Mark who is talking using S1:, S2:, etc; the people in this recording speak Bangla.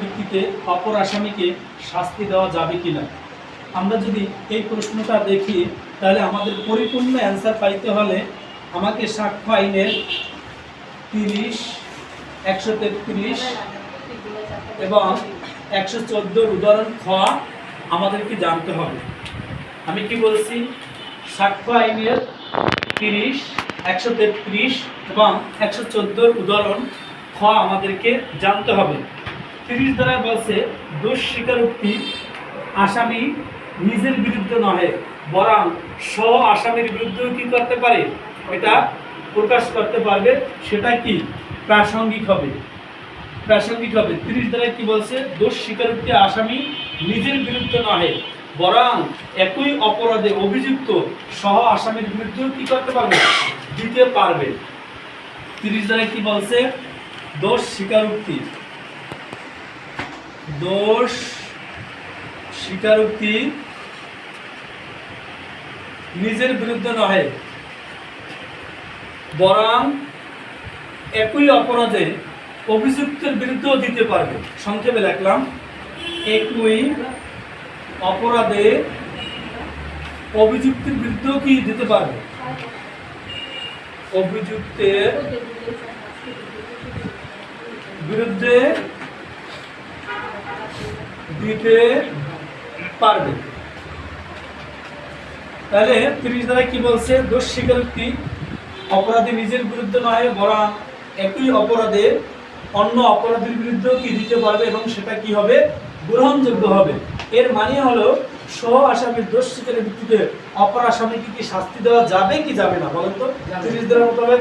S1: ভিত্তিতে অপর আসামিকে শাস্তি দেওয়া যাবে কিনা? আমরা যদি এই প্রশ্নটা দেখি, তাহলে আমাদের পরিপূর্ণ অ্যান্সার পাইতে হলে আমাকে সাক্ষ্য আইনের তিরিশ, একশো তেত্রিশ এবং একশো চোদ্দোর উদাহরণ খ আমাদেরকে জানতে হবে। আমি কি বলছি? সাক্ষ্য আইনের তিরিশ, একশো তেত্রিশ এবং একশো চোদ্দোর উদাহরণ খ আমাদেরকে জানতে হবে। তিরিশ দ্বারা বলছে, দোষ স্বীকারোক্তি আসামি নিজের বিরুদ্ধে নহে, বরং সহ আসামির বিরুদ্ধেও কি করতে পারে? এটা প্রকাশ করতে পারবে, সেটা কি? প্রাসঙ্গিক হবে। প্রাসঙ্গিক হবে। তিরিশ দ্বারা কি বলছে? দোষ স্বীকারোক্তি আসামি নিজের বিরুদ্ধে নহে, বরং একই অপরাধে অভিযুক্ত সহ আসামির বিরুদ্ধেও কি করতে পারবে? দিতে পারবে। তিরিশ দ্বারা কি বলছে? দোষ স্বীকারোক্তি দোষ, স্বীকারোক্তি নিজের বিরুদ্ধে নহে। বরং একই অপরাধে অভিযুক্তের বিরুদ্ধেও দিতে পারবে। সংক্ষেপে লিখলাম, একই অপরাধে অভিযুক্তের বিরুদ্ধেও কি দিতে পারবে? অভিযুক্তের বিরুদ্ধে দিতে পারবে। তাহলে তিরিশ দ্বারা কি বলছে? দোষ স্বীকারোক্তি অপরাধী নিজের বিরুদ্ধে নয় বরং একই অপরাধে অন্য অপরাধীর বিরুদ্ধেও কি দিতে পারবে এবং সেটা কি হবে? গ্রহণযোগ্য হবে। এর মানে হলো সহ আসামির দোষ স্বীকারের ভিত্তিতে অপর আসামিকে কি শাস্তি দেওয়া যাবে কি যাবে না? বলেন তো। তিরিশ দ্বারা মোতাবেক